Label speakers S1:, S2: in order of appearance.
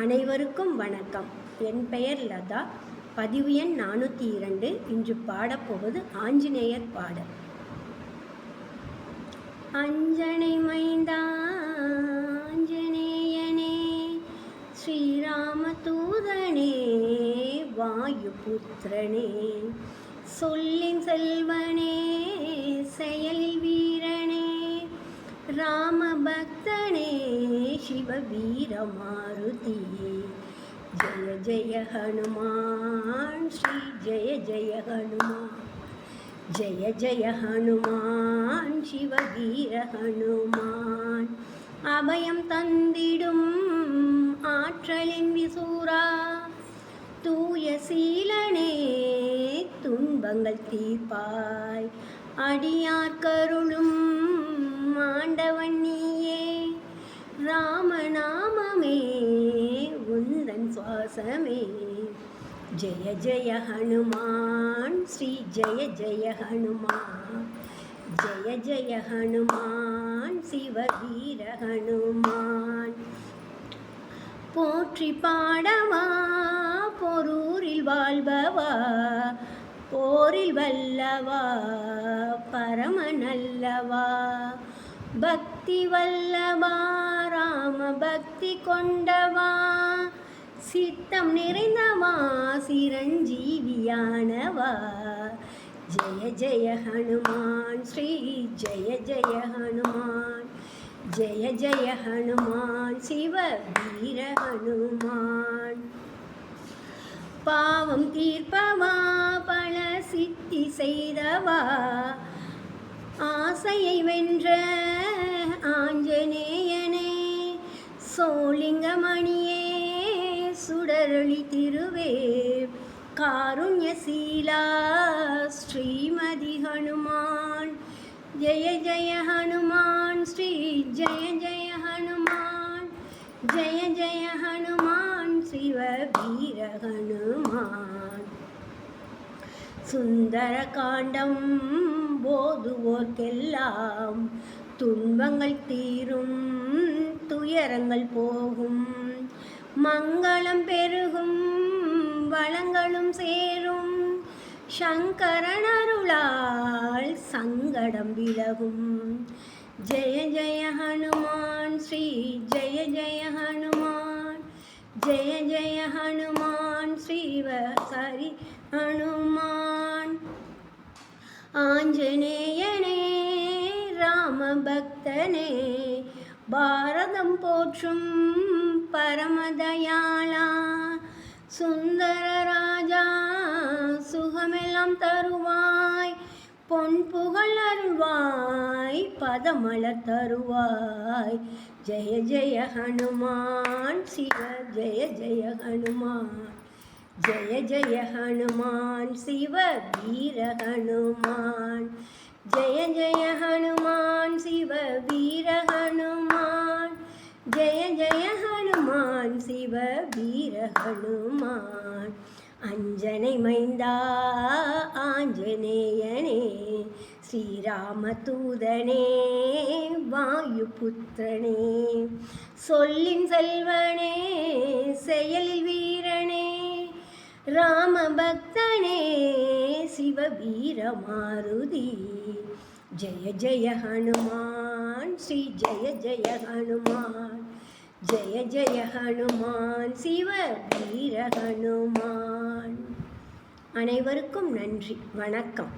S1: அனைவருக்கும் வணக்கம். என் பெயர் லதா. பதிவு எண் நானூற்றி இரண்டு. இன்று பாடப்போவது ஆஞ்சநேயர் பாடல். அஞ்சனை மைந்தா ஆஞ்சநேயனே ஸ்ரீராம தூதனே வாயு புத்திரனே சொல்லின் செல்வனே சிவ வீர மாருதி. ஜெய ஜெய ஹனுமான் ஸ்ரீ ஜெய ஜெய ஹனுமான். ஜெய ஜெய ஹனுமான் சிவ வீர ஹனுமான். அபயம் தந்திடும் ஆற்றலின் விசூரா. தூய சீலனே துன்பங்கள் தீர்ப்பாய். அடியார் கருளும் ஆண்டவன் நீ. ராமநாமமே உந்தன் சுவாசமே. ஜெய ஜெய ஹனுமான் ஸ்ரீ ஜெய ஜெய ஹனுமான். ஜெய ஜெய ஹனுமான் சிவவீர ஹனுமான். போற்றி பாடவா பொரூரில் வாழ்பவா போரில் வல்லவா பரம நல்லவா. பக்தி வல்லவா ராம பக்தி கொண்டவா? சித்தம் நிறைந்தவா சிரஞ்சீவியானவா? ஜெய ஜெய ஹனுமான் ஸ்ரீ ஜெய ஜெய ஹனுமான் ஜெய ஜெய ஹனுமான் சிவ வீர ஹனுமான். பாவம் தீர்ப்பவா? பல சித்தி செய்தவா? ஆசையை வென்ற ஆஞ்சநேயனே சோலிங்கமணியே சுடரொளி திருவே காருண்யசீலா ஸ்ரீமதி ஹனுமான். ஜெய ஜெய ஹனுமான் ஸ்ரீ ஜெய ஜெய ஹனுமான். ஜெய ஜெய ஹனுமான் சிவ வீர ஹனுமான். சுந்தர காண்டம் போதுவோர்க்கெல்லாம் துன்பங்கள் தீரும் துயரங்கள் போகும். மங்களம் பெருகும் வளங்களும் சேரும். சங்கரன் அருளால் சங்கடம் விலகும். ஜெய ஜெய ஹனுமான் ஸ்ரீ ஜெய ஜெய ஹனுமான். ஜெய ஜெய ஹனுமான் ஸ்ரீவ சரி ஹனுமான். பக்தனே பாரதம் போற்றும் பரமதயாளா சுந்தர ராஜா சுகமெல்லாம் தருவாய் பொன் புகழ் அருள்வாய் பதமலர் தருவாய். ஜெய ஜெய ஹனுமான் சிவ ஜெய ஜெய ஹனுமான். ஜெய ஜெய ஹனுமான் சிவ வீர ஹனுமான். ஜெய ஜெய சிவ வீரகனுமான் அஞ்சனை மைந்தா ஆஞ்சநேயனே ஸ்ரீராம தூதனே வாயு புத்திரனே சொல்லின் செல்வனே செயலில் வீரனே ராம பக்தனே சிவ வீர மாருதி ஜெய ஜெய ஹனுமான் ஸ்ரீ ஜெய ஜெய ஹனுமான். ஜெய ஜெய ஹனுமான் சிவ வீர ஹனுமான் அனைவருக்கும் நன்றி. வணக்கம்.